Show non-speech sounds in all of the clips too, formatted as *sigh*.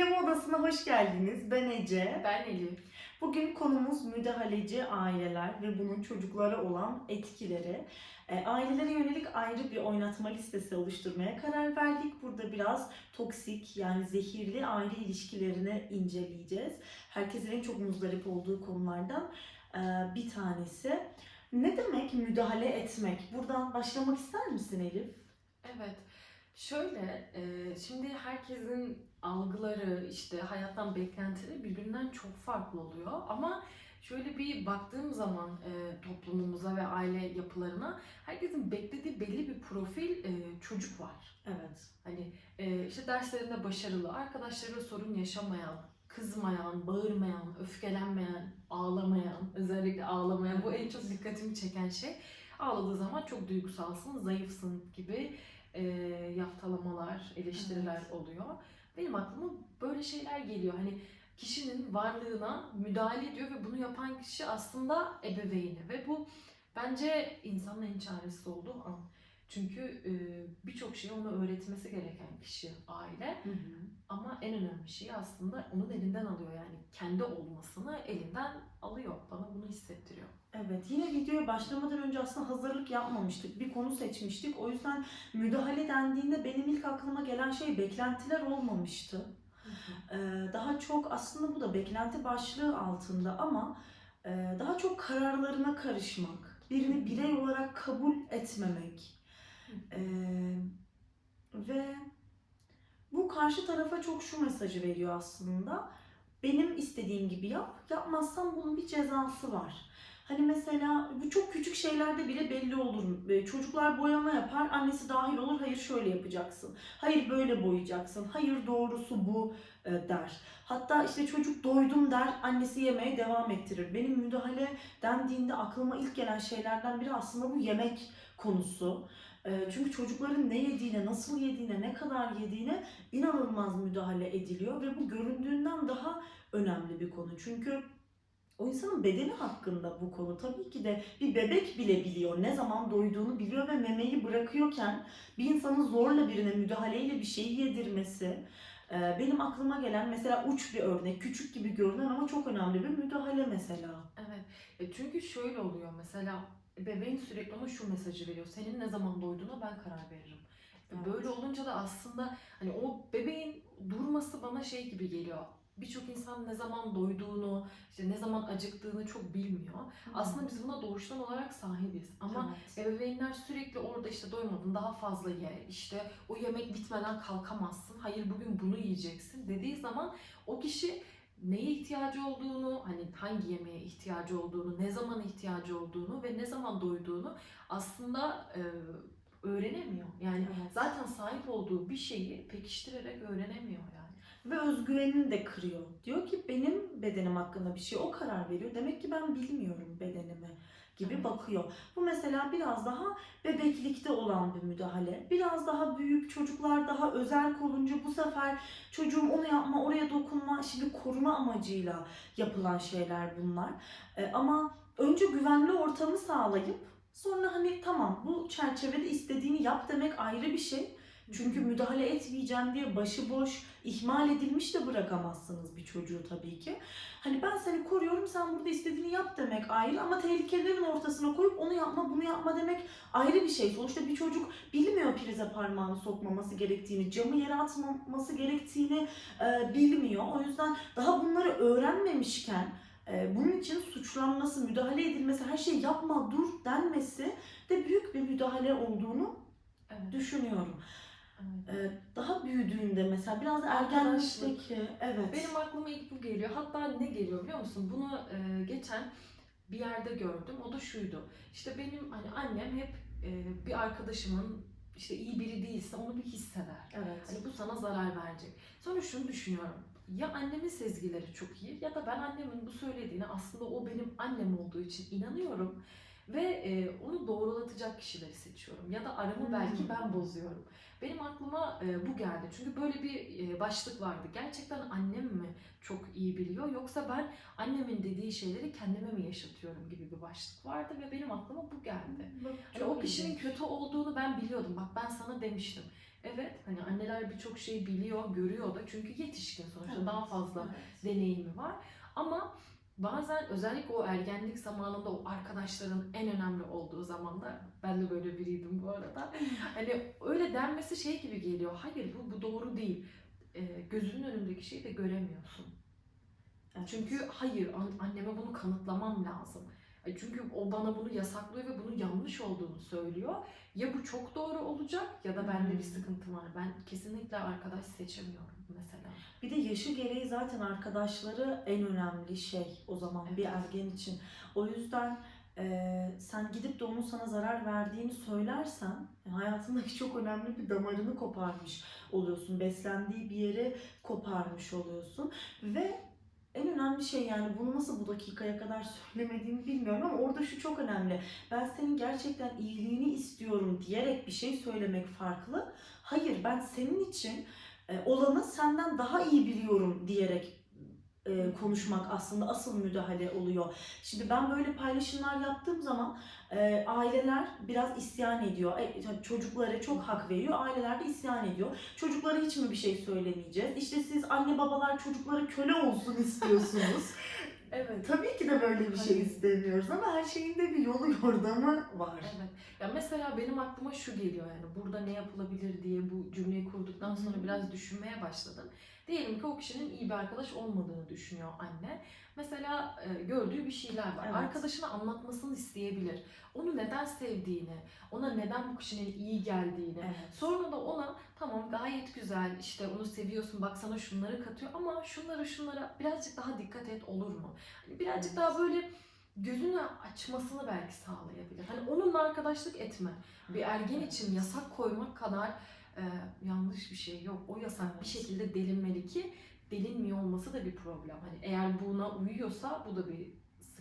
Üfleme Odası'na hoş geldiniz. Ben Ece. Ben Elif. Bugün konumuz müdahaleci aileler ve bunun çocuklara olan etkileri. E, ailelere yönelik ayrı bir oynatma listesi oluşturmaya karar verdik. Burada biraz toksik yani zehirli aile ilişkilerini inceleyeceğiz. Herkesin en çok muzdarip olduğu konulardan e, bir tanesi. Ne demek müdahale etmek? Buradan başlamak ister misin Elif? Evet. Şöyle, e, şimdi herkesin algıları, işte hayattan beklentileri birbirinden çok farklı oluyor. Ama şöyle bir baktığım zaman e, toplumumuza ve aile yapılarına herkesin beklediği belli bir profil e, çocuk var. Evet. Hani e, işte derslerinde başarılı, arkadaşlarıyla sorun yaşamayan, kızmayan, bağırmayan, öfkelenmeyen, ağlamayan, özellikle ağlamayan bu en çok dikkatimi çeken şey. Ağladığı zaman çok duygusalsın, zayıfsın gibi e, yaftalamalar, eleştiriler oluyor. Benim aklıma böyle şeyler geliyor. Hani kişinin varlığına müdahale ediyor ve bunu yapan kişi aslında ebeveyni ve bu bence insanın en çaresiz olduğu an. Çünkü e, birçok şeyi ona öğretmesi gereken kişi aile. Hı hı. Ama en önemli şey aslında onun elinden alıyor yani kendi olmasını elinden alıyor. Bana bunu hissettiriyor. Evet, yine videoya başlamadan önce aslında hazırlık yapmamıştık. Bir konu seçmiştik. O yüzden müdahale dendiğinde benim ilk aklıma gelen şey beklentiler olmamıştı. Ee, daha çok aslında bu da beklenti başlığı altında ama e, daha çok kararlarına karışmak, birini birey olarak kabul etmemek Ee, ve bu karşı tarafa çok şu mesajı veriyor aslında. Benim istediğim gibi yap, yapmazsan bunun bir cezası var. Hani mesela bu çok küçük şeylerde bile belli olur. Çocuklar boyama yapar, annesi dahil olur. Hayır şöyle yapacaksın. Hayır böyle boyayacaksın. Hayır doğrusu bu der. Hatta işte çocuk doydum der, annesi yemeye devam ettirir. Benim müdahale dendiğinde aklıma ilk gelen şeylerden biri aslında bu yemek konusu. Çünkü çocukların ne yediğine, nasıl yediğine, ne kadar yediğine inanılmaz müdahale ediliyor ve bu göründüğünden daha önemli bir konu. Çünkü o insanın bedeni hakkında bu konu tabii ki de bir bebek bile biliyor. Ne zaman doyduğunu biliyor ve memeyi bırakıyorken bir insanın zorla birine müdahaleyle bir şeyi yedirmesi benim aklıma gelen mesela uç bir örnek, küçük gibi görünen ama çok önemli bir müdahale mesela. Evet. E çünkü şöyle oluyor mesela bebeğin sürekli ona şu mesajı veriyor. Senin ne zaman doyduğuna ben karar veririm. Evet. Böyle olunca da aslında hani o bebeğin durması bana şey gibi geliyor. Birçok insan ne zaman doyduğunu, işte ne zaman acıktığını çok bilmiyor. Aslında biz buna doğuştan olarak sahibiz. Ama Evet. Ebeveynler sürekli orada işte doymadın daha fazla ye, işte o yemek bitmeden kalkamazsın, hayır bugün bunu yiyeceksin dediği zaman o kişi neye ihtiyacı olduğunu, hani hangi yemeğe ihtiyacı olduğunu, ne zaman ihtiyacı olduğunu ve ne zaman doyduğunu aslında e, öğrenemiyor. Yani Evet. zaten sahip olduğu bir şeyi pekiştirerek öğrenemiyor yani. Ve özgüvenini de kırıyor. Diyor ki benim bedenim hakkında bir şey o karar veriyor. Demek ki ben bilmiyorum bedenimi gibi Evet. bakıyor. Bu mesela biraz daha bebeklikte olan bir müdahale. Biraz daha büyük çocuklar daha özel olunca bu sefer çocuğum onu yapma, oraya dokunma, şimdi koruma amacıyla yapılan şeyler bunlar. E, ama önce güvenli ortamı sağlayıp sonra hani tamam bu çerçevede istediğini yap demek ayrı bir şey. Çünkü müdahale etmeyeceğim diye başıboş, ihmal edilmiş de bırakamazsınız bir çocuğu tabii ki. Hani ben seni koruyorum, sen burada istediğini yap demek ayrı ama tehlikelerin ortasına koyup onu yapma, bunu yapma demek ayrı bir şey. Sonuçta bir çocuk bilmiyor prize parmağını sokmaması gerektiğini, camı yere atmaması gerektiğini e, bilmiyor. O yüzden daha bunları öğrenmemişken e, bunun için suçlanması, müdahale edilmesi, her şeyi yapma, dur denmesi de büyük bir müdahale olduğunu Evet. düşünüyorum. Evet. Daha büyüdüğünde mesela biraz ergenlikteki evet. Benim aklıma ilk bu geliyor. Hatta ne geliyor biliyor musun? Bunu e, geçen bir yerde gördüm. O da şuydu. İşte benim hani annem hep e, bir arkadaşımın işte iyi biri değilse onu bir hisseder. evet. Hani bu sana zarar verecek. Sonra şunu düşünüyorum. Ya annemin sezgileri çok iyi ya da ben annemin bu söylediğine aslında o benim annem olduğu için inanıyorum. Ve e, onu doğrulatacak kişileri seçiyorum. Ya da aramı Hmm. belki ben bozuyorum. Benim aklıma e, bu geldi. Çünkü böyle bir e, başlık vardı. Gerçekten annem mi çok iyi biliyor yoksa ben annemin dediği şeyleri kendime mi yaşatıyorum gibi bir başlık vardı ve benim aklıma bu geldi. Bak, Hani çok o kişinin ilginç. kötü olduğunu ben biliyordum. Bak ben sana demiştim. Evet hani anneler birçok şeyi biliyor, görüyor da çünkü yetişkin sonuçta Evet, daha fazla evet. deneyimi var. Ama bazen özellikle o ergenlik zamanında o arkadaşların en önemli olduğu zamanda ben de böyle biriydim bu arada. *laughs* Hani öyle denmesi şey gibi geliyor. Hayır bu bu doğru değil. Ee, gözünün önündeki şeyi de göremiyorsun. Evet. Çünkü hayır an- anneme bunu kanıtlamam lazım. E, Çünkü o bana bunu yasaklıyor ve bunun yanlış olduğunu söylüyor. Ya bu çok doğru olacak ya da bende bir Hmm. sıkıntı var. Ben kesinlikle arkadaş seçemiyorum mesela. Bir de yaşı gereği zaten arkadaşları en önemli şey o zaman bir Evet. ergen için. O yüzden e, sen gidip de onun sana zarar verdiğini söylersen yani hayatındaki çok önemli bir damarını koparmış oluyorsun. Beslendiği bir yeri koparmış oluyorsun. Ve en önemli şey yani bunu nasıl bu dakikaya kadar söylemediğimi bilmiyorum ama orada şu çok önemli. Ben senin gerçekten iyiliğini istiyorum diyerek bir şey söylemek farklı. Hayır ben senin için e, olanı senden daha iyi biliyorum diyerek e, konuşmak aslında asıl müdahale oluyor. Şimdi ben böyle paylaşımlar yaptığım zaman e, aileler biraz isyan ediyor. E, çocuklara çok hak veriyor. Aileler de isyan ediyor. Çocuklara hiç mi bir şey söylemeyeceğiz? İşte siz anne babalar çocuklara köle olsun istiyorsunuz. *laughs* Evet. Tabii ki de böyle bir şey Hayır. istemiyoruz ama her şeyin de bir yolu yordamı var. Evet. Ya mesela benim aklıma şu geliyor yani burada ne yapılabilir diye bu cümleyi kurduktan sonra biraz düşünmeye başladım. Diyelim ki o kişinin iyi bir arkadaş olmadığını düşünüyor anne. Mesela e, gördüğü bir şeyler var. Evet. Arkadaşına anlatmasını isteyebilir. Onu neden sevdiğini, ona neden bu kişinin iyi geldiğini. Evet. Sonra da ona tamam gayet güzel işte onu seviyorsun bak sana şunları katıyor ama şunlara şunlara birazcık daha dikkat et olur mu? Hani birazcık Evet. daha böyle gözünü açmasını belki sağlayabilir. Hani onunla arkadaşlık etme. Bir ergen için yasak koymak kadar e, yanlış bir şey yok. O yasak bir şekilde delinmeli ki delinmiyor olması da bir problem. Hani eğer buna uyuyorsa bu da bir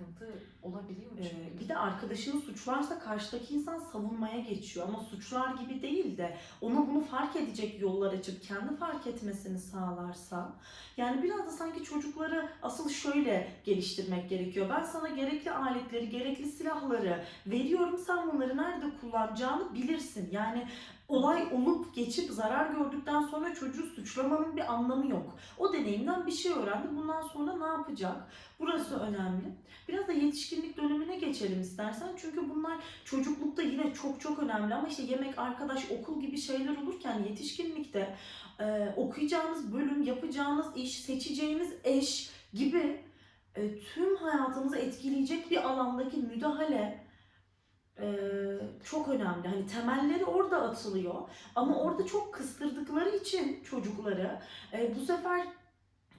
sıkıntı olabiliyor çünkü. Ee, bir de arkadaşını suçlarsa karşıdaki insan savunmaya geçiyor ama suçlar gibi değil de ona bunu fark edecek yollar açıp kendi fark etmesini sağlarsa yani biraz da sanki çocukları asıl şöyle geliştirmek gerekiyor. Ben sana gerekli aletleri, gerekli silahları veriyorum. Sen bunları nerede kullanacağını bilirsin. Yani olay olup geçip zarar gördükten sonra çocuğu suçlamanın bir anlamı yok. O deneyimden bir şey öğrendi. Bundan sonra ne yapacak? Burası önemli. Biraz da yetişkinlik dönemine geçelim istersen. Çünkü bunlar çocuklukta yine çok çok önemli ama işte yemek, arkadaş, okul gibi şeyler olurken yetişkinlikte e, okuyacağınız bölüm, yapacağınız iş, seçeceğiniz eş gibi e, tüm hayatınızı etkileyecek bir alandaki müdahale e, çok önemli. Hani temelleri orada atılıyor ama orada çok kıstırdıkları için çocukları e, bu sefer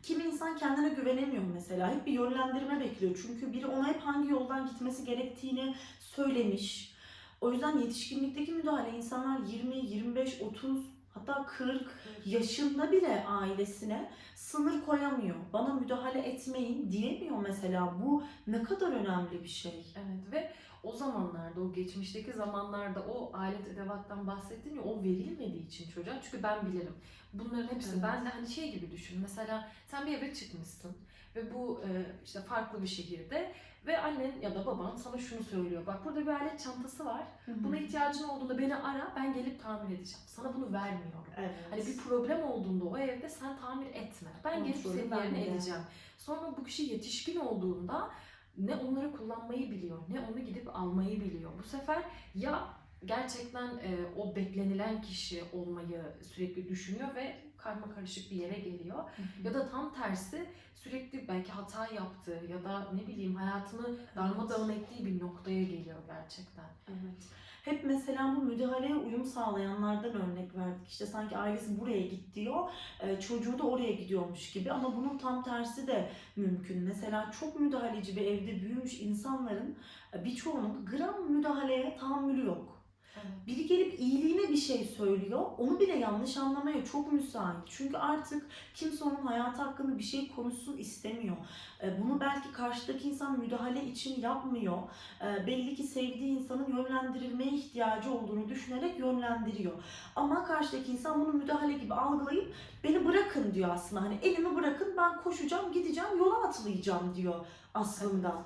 Kimi insan kendine güvenemiyor mesela. Hep bir yönlendirme bekliyor. Çünkü biri ona hep hangi yoldan gitmesi gerektiğini söylemiş. O yüzden yetişkinlikteki müdahale insanlar 20, 25, 30 hatta 40 yaşında bile ailesine sınır koyamıyor. Bana müdahale etmeyin diyemiyor mesela. Bu ne kadar önemli bir şey. Evet ve o zamanlarda, o geçmişteki zamanlarda o alet edevattan bahsettin ya o verilmediği için çocuğa. Çünkü ben bilirim. Bunların hepsi Evet. ben de hani şey gibi düşün. Mesela sen bir eve çıkmışsın ve bu e, işte farklı bir şehirde ve annen ya da baban sana şunu söylüyor. Bak burada bir alet çantası var. Buna ihtiyacın olduğunda beni ara ben gelip tamir edeceğim. Sana bunu vermiyorum. Evet. Hani bir problem olduğunda o evde sen tamir etme. Ben gelip Kontrolü senin yerine edeceğim. Sonra bu kişi yetişkin olduğunda ne onları kullanmayı biliyor, ne onu gidip almayı biliyor. Bu sefer ya gerçekten e, o beklenilen kişi olmayı sürekli düşünüyor ve karma karışık bir yere geliyor. Ya da tam tersi sürekli belki hata yaptığı ya da ne bileyim hayatını darmadağın ettiği bir noktaya geliyor gerçekten. Evet. Hep mesela bu müdahaleye uyum sağlayanlardan örnek verdik. İşte sanki ailesi buraya git diyor, e, çocuğu da oraya gidiyormuş gibi. Ama bunun tam tersi de mümkün. Mesela çok müdahaleci bir evde büyümüş insanların e, birçoğunun gram müdahaleye tahammülü yok. Evet. Biri gelip iyiliğine bir şey söylüyor. Onu bile yanlış anlamaya çok müsait. Çünkü artık kimse onun hayatı hakkında bir şey konuşsun istemiyor. E, Bunu belki karşıdaki insan müdahale için yapmıyor. E, Belli ki sevdiği insanın yönlendirilmeye ihtiyacı olduğunu düşünerek yönlendiriyor. Ama karşıdaki insan bunu müdahale gibi algılayıp beni bırakın diyor aslında. Hani elimi bırakın ben koşacağım, gideceğim, yola atlayacağım diyor aslında.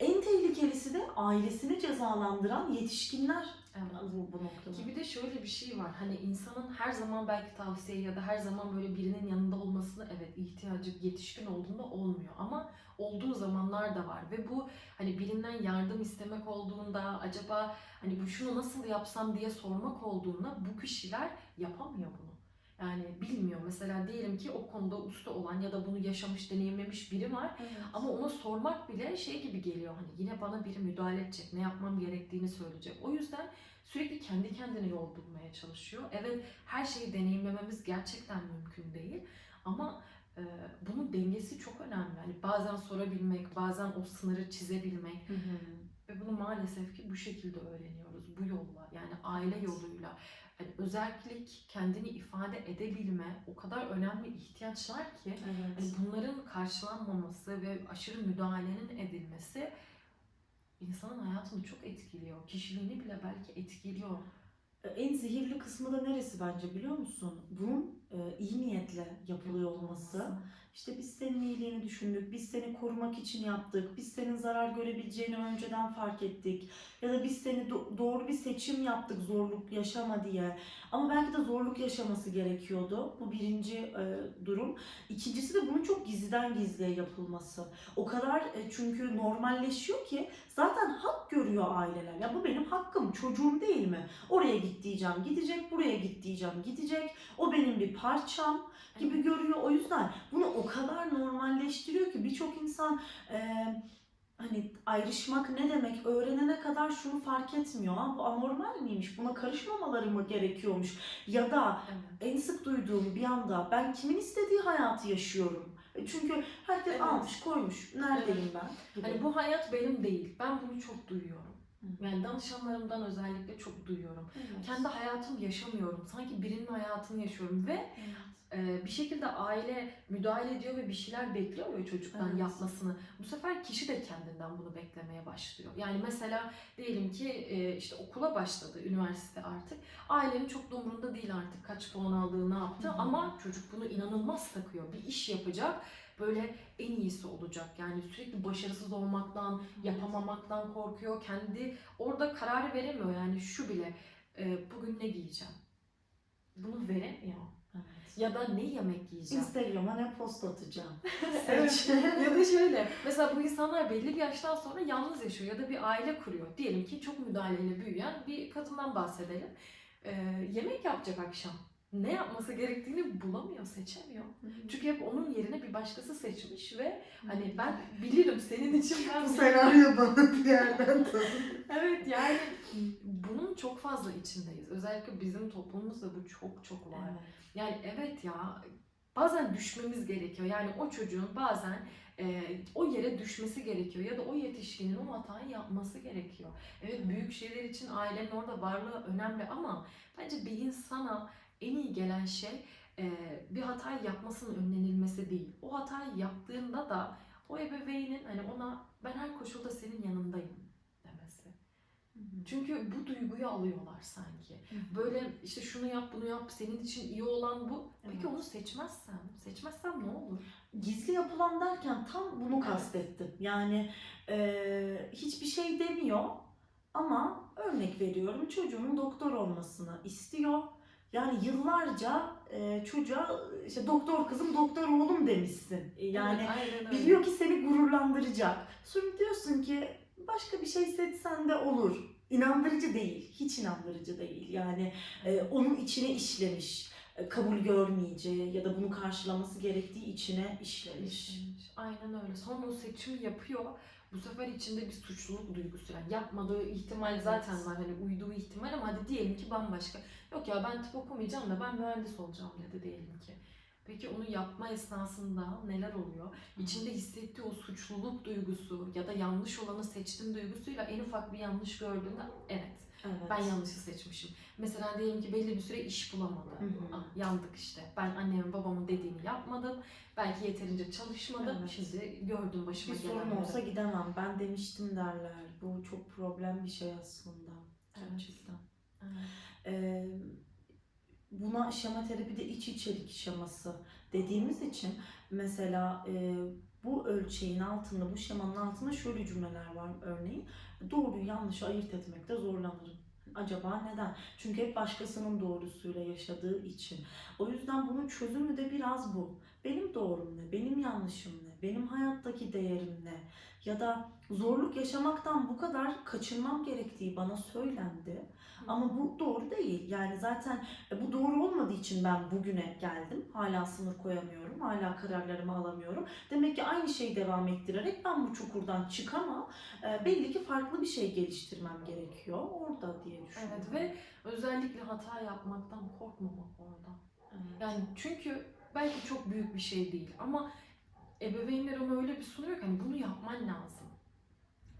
En tehlikelisi de ailesini cezalandıran yetişkinler Evet. bu, bu noktada. Ki bir de şöyle bir şey var. Hani insanın her zaman belki tavsiye ya da her zaman böyle birinin yanında olmasına evet ihtiyacı yetişkin olduğunda olmuyor. Ama olduğu zamanlar da var ve bu hani birinden yardım istemek olduğunda acaba hani bu şunu nasıl yapsam diye sormak olduğunda bu kişiler yapamıyor bunu. Yani bilmiyor. Mesela diyelim ki o konuda usta olan ya da bunu yaşamış, deneyimlemiş biri var. Evet. Ama ona sormak bile şey gibi geliyor. Hani yine bana biri müdahale edecek, ne yapmam gerektiğini söyleyecek. O yüzden sürekli kendi kendine yol bulmaya çalışıyor. Evet her şeyi deneyimlememiz gerçekten mümkün değil. Ama e, bunun dengesi çok önemli. Hani bazen sorabilmek, bazen o sınırı çizebilmek Hı hı. ve bunu maalesef ki bu şekilde öğreniyoruz. Bu yolla yani aile yoluyla. Yani özellik, kendini ifade edebilme o kadar önemli ihtiyaçlar ki Evet. Hani bunların karşılanmaması ve aşırı müdahalenin edilmesi insanın hayatını çok etkiliyor. Kişiliğini bile belki etkiliyor. En zehirli kısmı da neresi bence biliyor musun? Bunun e, iyi niyetle yapılıyor olması. İşte biz senin iyiliğini düşündük, biz seni korumak için yaptık, biz senin zarar görebileceğini önceden fark ettik. Ya da biz seni do- doğru bir seçim yaptık zorluk yaşama diye. Ama belki de zorluk yaşaması gerekiyordu. Bu birinci e, durum. İkincisi de bunun çok gizliden gizliye yapılması. O kadar e, çünkü normalleşiyor ki zaten hak görüyor aileler. Ya bu benim hakkım, çocuğum değil mi? Oraya git diyeceğim, gidecek, buraya git diyeceğim, gidecek. O benim bir parçam gibi görüyor. O yüzden bunu o kadar normalleştiriyor ki birçok insan e, hani ayrışmak ne demek öğrenene kadar şunu fark etmiyor. Ha, bu anormal miymiş? Buna karışmamaları mı gerekiyormuş? Ya da Evet. en sık duyduğum bir anda ben kimin istediği hayatı yaşıyorum. E, Çünkü herkes Evet. almış koymuş. Neredeyim ben? Gibi. Hani bu hayat benim değil. Ben bunu çok duyuyorum. Yani danışanlarımdan özellikle çok duyuyorum. Evet. Kendi hayatımı yaşamıyorum. Sanki birinin hayatını yaşıyorum ve Evet. E, bir şekilde aile müdahale ediyor ve bir şeyler bekliyor ya çocuktan Evet. yapmasını. Bu sefer kişi de kendinden bunu beklemeye başlıyor. Yani mesela diyelim ki e, işte okula başladı, üniversite artık. Ailenin çok da umurunda değil artık kaç puan aldığı, ne yaptı Hı hı. ama çocuk bunu inanılmaz takıyor. Bir iş yapacak, böyle en iyisi olacak. Yani sürekli başarısız olmaktan, yapamamaktan korkuyor. Kendi orada kararı veremiyor. Yani şu bile bugün ne giyeceğim? Bunu veremiyor. Ya da ne yemek yiyeceğim? Instagram'a ne post atacağım? *laughs* Seç. ya da şöyle, mesela bu insanlar belli bir yaştan sonra yalnız yaşıyor ya da bir aile kuruyor. Diyelim ki çok müdahaleyle büyüyen bir kadından bahsedelim. Ee, yemek yapacak akşam. Ne yapması gerektiğini bulamıyor, seçemiyor. Çünkü hep onun yerine bir başkası seçmiş ve hani ben bilirim senin için *laughs* ben bu senaryo bana bir yerden tanıdık. Evet yani bunun çok fazla içindeyiz. Özellikle bizim toplumumuzda bu çok çok var. Yani evet ya bazen düşmemiz gerekiyor. Yani o çocuğun bazen e, o yere düşmesi gerekiyor ya da o yetişkinin o hatayı yapması gerekiyor. Evet büyük şeyler için ailenin orada varlığı önemli ama bence bir insana en iyi gelen şey e, bir hatayı yapmasının önlenilmesi değil. O hatayı yaptığında da o ebeveynin hani ona ben her koşulda senin yanındayım. Çünkü bu duyguyu alıyorlar sanki. Böyle işte şunu yap bunu yap senin için iyi olan bu. Peki Evet. onu seçmezsem, seçmezsem ne olur? Gizli yapılan derken tam bunu kastettim. Yani e, hiçbir şey demiyor ama örnek veriyorum çocuğunun doktor olmasını istiyor. Yani yıllarca e, çocuğa işte doktor kızım doktor oğlum demişsin. E, Yani Evet, biliyor ki seni gururlandıracak. Sonra diyorsun ki başka bir şey seçsen de olur. İnandırıcı değil. Hiç inandırıcı değil. Yani e, onun içine işlemiş. E, kabul görmeyeceği ya da bunu karşılaması gerektiği içine işlemiş. Aynen öyle. Sonra o seçimi yapıyor. Bu sefer içinde bir suçluluk duygusu. Yani yapmadığı ihtimal zaten var. Hani uyduğu ihtimal ama hadi diyelim ki bambaşka. Yok ya ben tıp okumayacağım da ben mühendis olacağım dedi diyelim ki. Peki onu yapma esnasında neler oluyor? İçinde hissettiği o suçluluk duygusu ya da yanlış olanı seçtim duygusuyla en ufak bir yanlış gördüğünde evet Evet. Ben yanlışı seçmişim. Mesela diyelim ki belli bir süre iş bulamadı. Hı hı. Ah, yandık işte. Ben annemin babamın dediğini yapmadım. Belki yeterince çalışmadım. Evet. Şimdi gördüm başıma bir sorun gelenleri. olsa gidemem. Ben demiştim derler. Bu çok problem bir şey aslında. Gerçekten. Evet. Ee, buna şema terapide iç içelik şeması dediğimiz için mesela e, bu ölçeğin altında, bu şemanın altında şöyle cümleler var örneğin. Doğruyu yanlışı ayırt etmekte zorlanırım. Acaba neden? Çünkü hep başkasının doğrusuyla yaşadığı için. O yüzden bunun çözümü de biraz bu. Benim doğrum ne? Benim yanlışım ne? Benim hayattaki değerim ne? Ya da zorluk yaşamaktan bu kadar kaçınmam gerektiği bana söylendi. Ama bu doğru değil. Yani zaten e, bu doğru olmadığı için ben bugüne geldim. Hala sınır koyamıyorum. Hala kararlarımı alamıyorum. Demek ki aynı şeyi devam ettirerek ben bu çukurdan çıkamam. E, belli ki farklı bir şey geliştirmem gerekiyor orada diye düşünüyorum. Evet ve özellikle hata yapmaktan korkmamak orada. Evet. Yani çünkü belki çok büyük bir şey değil ama ebeveynler ona öyle bir sunuyor ki hani bunu yapman lazım.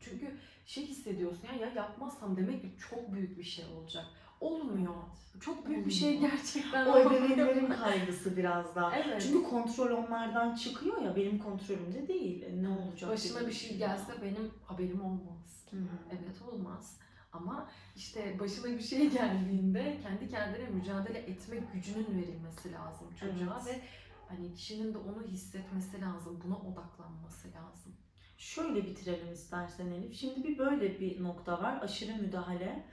Çünkü şey hissediyorsun ya ya yapmazsam demek ki çok büyük bir şey olacak. Olmuyor. Çok büyük bir şey Olmuyor. gerçekten o olmuyor. ebeveynlerin kaygısı biraz daha. Evet. Çünkü kontrol onlardan çıkıyor ya benim kontrolümde değil. E, Ne olacak? Başına bir şey gelse benim haberim olmaz. Hı. Evet olmaz. Ama işte başına bir şey *laughs* geldiğinde kendi kendine mücadele etme gücünün verilmesi lazım çocuğa Evet. ve hani kişinin de onu hissetmesi lazım, buna odaklanması lazım. Şöyle bitirelim istersen Elif. Şimdi bir böyle bir nokta var. Aşırı müdahale.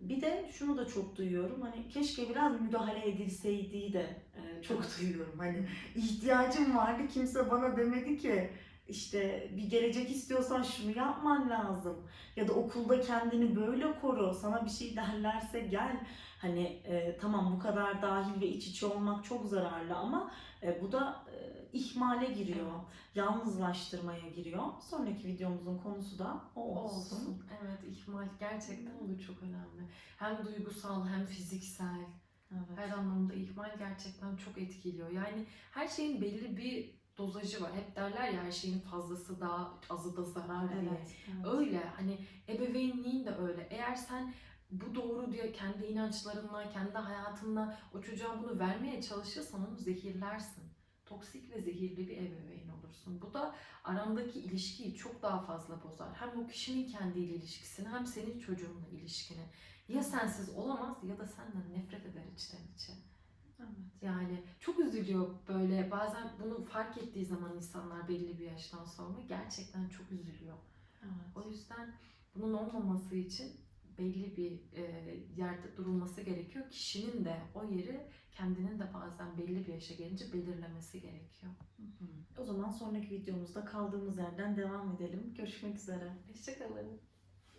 Bir de şunu da çok duyuyorum. Hani keşke biraz müdahale edilseydi de e, çok duyuyorum. Hani ihtiyacım vardı. Kimse bana demedi ki işte bir gelecek istiyorsan şunu yapman lazım. Ya da okulda kendini böyle koru. Sana bir şey derlerse gel. Hani e, tamam bu kadar dahil ve iç içe olmak çok zararlı ama e, bu da e, ihmale giriyor yalnızlaştırmaya giriyor. Sonraki videomuzun konusu da o olsun. Olsun. Evet ihmal gerçekten da çok önemli. Hem duygusal hem fiziksel her Evet. anlamda ihmal gerçekten çok etkiliyor. Yani her şeyin belli bir dozajı var. Hep derler ya her şeyin fazlası daha azı da zarar diye. Evet. evet. Öyle hani ebeveynliğin de öyle. Eğer sen bu doğru diye kendi inançlarınla, kendi hayatınla o çocuğa bunu vermeye çalışırsan onu zehirlersin. Toksik ve zehirli bir ebeveyn olursun. Bu da arandaki ilişkiyi çok daha fazla bozar. Hem o kişinin kendiyle ilişkisini hem senin çocuğunla ilişkini. Ya sensiz olamaz ya da senden nefret eder içten içe. Evet. Yani çok üzülüyor böyle bazen bunu fark ettiği zaman insanlar belli bir yaştan sonra gerçekten çok üzülüyor. Evet. O yüzden bunun olmaması için belli bir e, yerde durulması gerekiyor. Kişinin de o yeri kendinin de bazen belli bir yaşa gelince belirlemesi gerekiyor. Hı hı. O zaman sonraki videomuzda kaldığımız yerden devam edelim. Görüşmek üzere. Hoşçakalın.